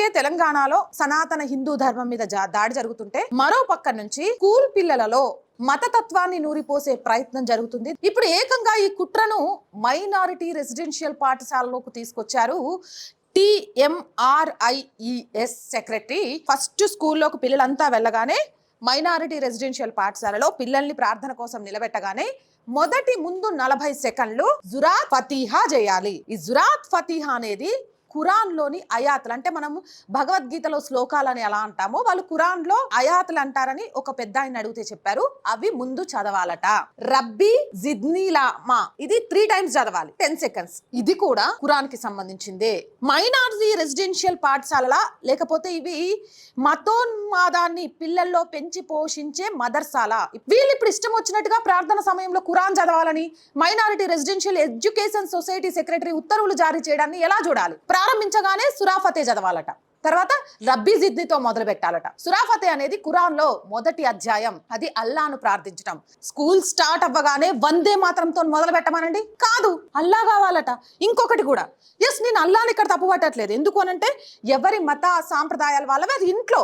ఇప్పటికే తెలంగాణలో సనాతన హిందూ ధర్మం మీద దాడి జరుగుతుంటే మరో పక్క నుంచి స్కూల్ పిల్లలలో మతతత్వాన్ని నూరిపోసే ప్రయత్నం జరుగుతుంది. ఇప్పుడు ఏకంగా ఈ కుట్రను మైనారిటీ రెసిడెన్షియల్ పాఠశాలలోకి తీసుకొచ్చారు టిఎంఆర్ఐఈఎస్ సెక్రటరీ. ఫస్ట్ స్కూల్లోకి పిల్లలంతా వెళ్ళగానే మైనారిటీ రెసిడెన్షియల్ పాఠశాలలో పిల్లల్ని ప్రార్థన కోసం నిలబెట్టగానే మొదటి ముందు నలభై సెకండ్లు జురాత్ ఫతీహా చేయాలి. ఈ జురాత్ ఫతీహా అనేది ఖురాన్లోని అయాతులు. అంటే మనము భగవద్గీతలో శ్లోకాలని ఎలా అంటామో వాళ్ళు ఖురాన్లో అయాతులు అంటారని ఒక పెద్ద ఆయన అడిగితే చెప్పారు. అవి ముందు చదవాలట. రబ్బీ జిద్నీలామా ఇది త్రీ టైమ్స్ చదవాలి. టెన్ సెకండ్స్ ఇది కూడా ఖురాన్కి సంబంధించిందే. మైనారిటీ రెసిడెన్షియల్ పాఠశాలల? లేకపోతే ఇవి మతోన్మాదాన్ని పిల్లల్లో పెంచి పోషించే మదర్సాల? వీళ్ళు ఇప్పుడు ఇష్టం వచ్చినట్టుగా ప్రార్థన సమయంలో ఖురాన్ చదవాలని minority residential education society secretary ఉత్తర్వులు జారీ చేయడాన్ని ఎలా చూడాలి? ప్రారంభించగానే సురాఫతే చదవాలట. తర్వాత రబ్బీ జిద్నితో మొదలు పెట్టాలట సురాఫతే అనేది ఖురాన్లో మొదటి అధ్యాయం. అది అల్లాను ప్రార్థించటం. స్కూల్ స్టార్ట్ అవ్వగానే వందే మాత్రంతో మొదలు పెట్టమనండి కాదు అల్లా కావాలట. ఇంకొకటి కూడా. ఎస్ నేను అల్లాని ఇక్కడ తప్పు పట్టట్లేదు ఎందుకు అనంటే ఎవరి మత సాంప్రదాయాల వాళ్ళవి అది ఇంట్లో.